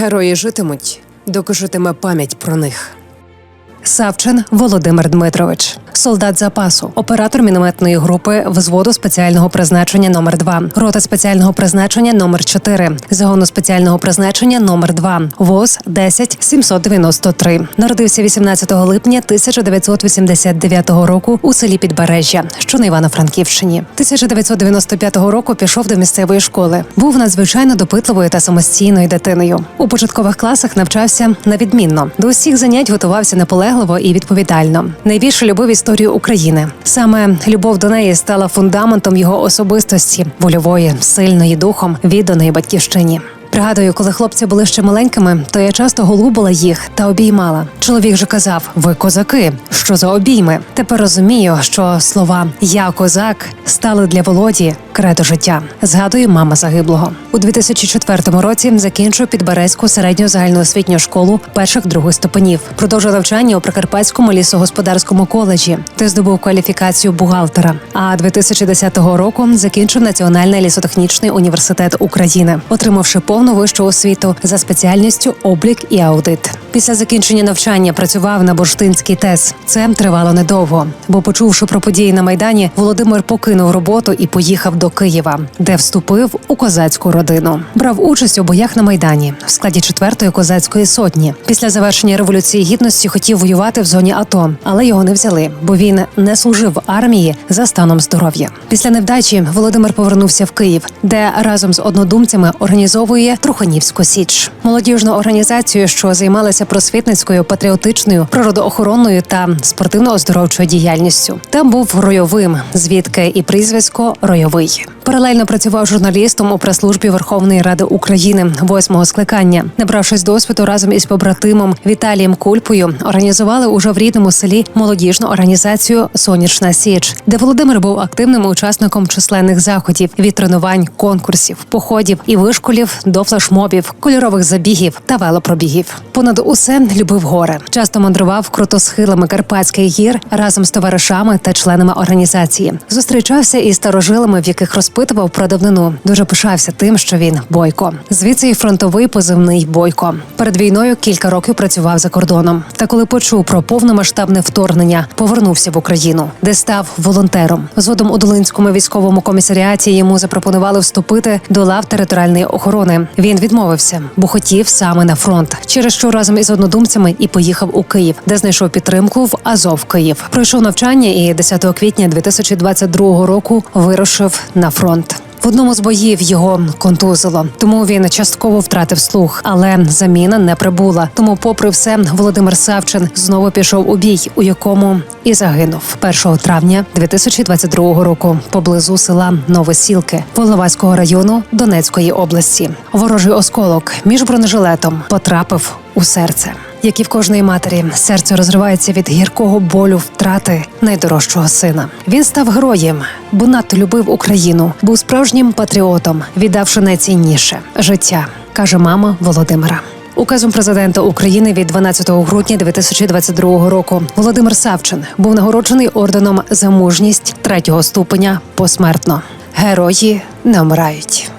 Герої житимуть, доки житиме пам'ять про них. Савчин Володимир Дмитрович, солдат запасу, оператор мінометної групи взводу спеціального призначення номер 2 рота спеціального призначення номер 4 загону спеціального призначення номер 2 ВОЗ 10 793. Народився 18 липня 1989 року у селі Підбережжя, що на Івано-Франківщині. 1995 року пішов до місцевої школи. Був надзвичайно допитливою та самостійною дитиною. У початкових класах навчався на відмінно. До усіх занять готувався наполегливо і відповідально. Найбільше любив історію України. Саме любов до неї стала фундаментом його особистості, вольової, сильної духом, відданої батьківщині. Пригадую, коли хлопці були ще маленькими, то я часто голубила їх та обіймала. Чоловік же казав: Ви козаки, що за обійми? Тепер розумію, що слова Я козак стали для Володі кредо життя. Згадує мама загиблого у 2004 році. Закінчив Підберезьку середню загальноосвітню школу перших других ступенів. Продовжив навчання у Прикарпатському лісогосподарському коледжі, де здобув кваліфікацію бухгалтера. А 2010 року закінчив Національний лісотехнічний університет України, отримавши повну вищу освіту за спеціальністю облік і аудит. Після закінчення навчання працював на бурштинський ТЕС. Це тривало недовго, бо, почувши про події на майдані, Володимир покинув роботу і поїхав до Києва, де вступив у козацьку родину. Брав участь у боях на майдані в складі 4-ї козацької сотні. Після завершення революції гідності хотів воювати в зоні АТО, але його не взяли, бо він не служив в армії за станом здоров'я. Після невдачі Володимир повернувся в Київ, де разом з однодумцями організовує Труханівську Січ, молодіжну організацію, що займалася просвітницькою, патріотичною, природоохоронною та спортивно-оздоровчою діяльністю. Там був ройовим, звідки і прізвисько Ройовий. Паралельно працював журналістом у прес-службі Верховної Ради України восьмого скликання. Набравшись досвіду разом із побратимом Віталієм Кульпою, організували уже в рідному селі молодіжну організацію Сонячна Січ, де Володимир був активним учасником численних заходів від тренувань, конкурсів, походів і вишколів до флешмобів, кольорових забігів та велопробігів. Понад усе любив гори. Часто мандрував крутосхилами Карпатських гір разом з товаришами та членами організації. Зустрічався із старожилами, в яких розпитував про давнину. Дуже пишався тим, що він бойко. Звідси й фронтовий позивний бойко. Перед війною кілька років працював за кордоном. Та коли почув про повномасштабне вторгнення, повернувся в Україну, де став волонтером. Згодом у Долинському військовому комісаріаті йому запропонували вступити до лав територіальної охорони. Він відмовився, бо хотів саме на фронт. Через що разом із однодумцями і поїхав у Київ, де знайшов підтримку в Азов Київ. Пройшов навчання і 10 квітня 2022 року вирушив на фронт. В одному з боїв його контузило, тому він частково втратив слух, але заміна не прибула. Тому, попри все, Володимир Савчин знову пішов у бій, у якому і загинув 1 травня 2022 року поблизу села Новосілки Волноваського району Донецької області. Ворожий осколок між бронежилетом потрапив у серце. Як і в кожної матері, серце розривається від гіркого болю втрати найдорожчого сина. Він став героєм, бо надто любив Україну, був справжнім патріотом, віддавши найцінніше життя, каже мама Володимира. Указом президента України від 12 грудня 2022 року Володимир Савчин був нагороджений орденом за мужність третього ступеня посмертно. Герої не вмирають.